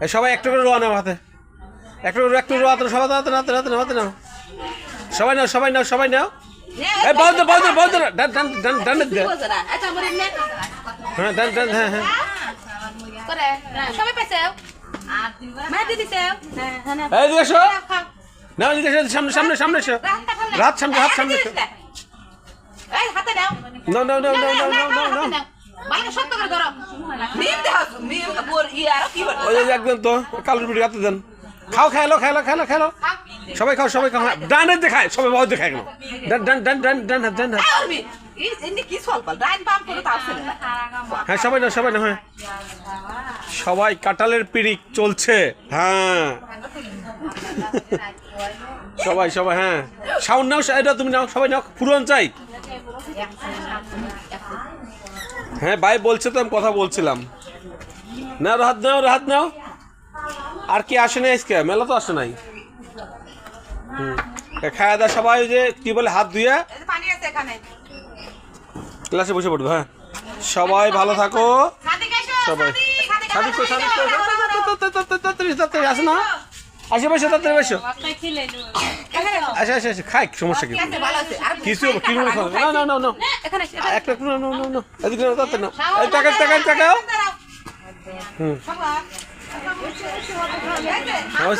সবাই একটু করে রোয়া নাও হাতে। একটু করে একটু রোয়া সবাই হাতে হাতে হাতে হাতে নাও। সবাই নাও সবাই নাও সবাই নাও। এই বৌদ্ধ বৌদ্ধ বৌদ্ধ ডান ডান ডান ডান দে হ্যাঁ ডান ডান হ্যাঁ হ্যাঁ। করে সবাই পেছেও মেহেদি দিছেও না এই দিকে এসো। না দিকে এসো সামনে সামনে সামনে এসো। রাত সামনে হাত সামনে এসো নো নো নো নো ভালো শক্ত করে ধরো মিম দেহ মিম বোর ই আর কি হল ওই যে একদম তো রাতে দেন। খাও খাইলো খাইলো খাইলো খাইলো। সবাই খাও সবাই খাও। ডানে দেখায় সবাই বহুত দেখায় কেন ডান ডান ডান ডান ডান হাত ডান হাত। না। হ্যাঁ সবাই না সবাই না হ্যাঁ। সবাই কাটালের পিড়িক চলছে হ্যাঁ। সবাই সবাই হ্যাঁ। সাউন্ড নাও এটা তুমি নাও সবাই নাও পুরন চাই। হ্যাঁ ভাই বলছে তো আমি কথা বলছিলাম। না হাত নাও হাত নাও। আর কি আসে নাই আজকে? মেলা তো আসে নাই। হুম। খাওয়া সবাই যে কি বলে, হাত ধুয়ে ক্লাসে বসে পড়বে হ্যাঁ। সবাই ভালো থাকো। সবাই। আসো না। তাড়াতাড়ি আসে আসে খাই, সমস্যা কি? না না না না। একটা না টাকা 嗯，他不来，他不，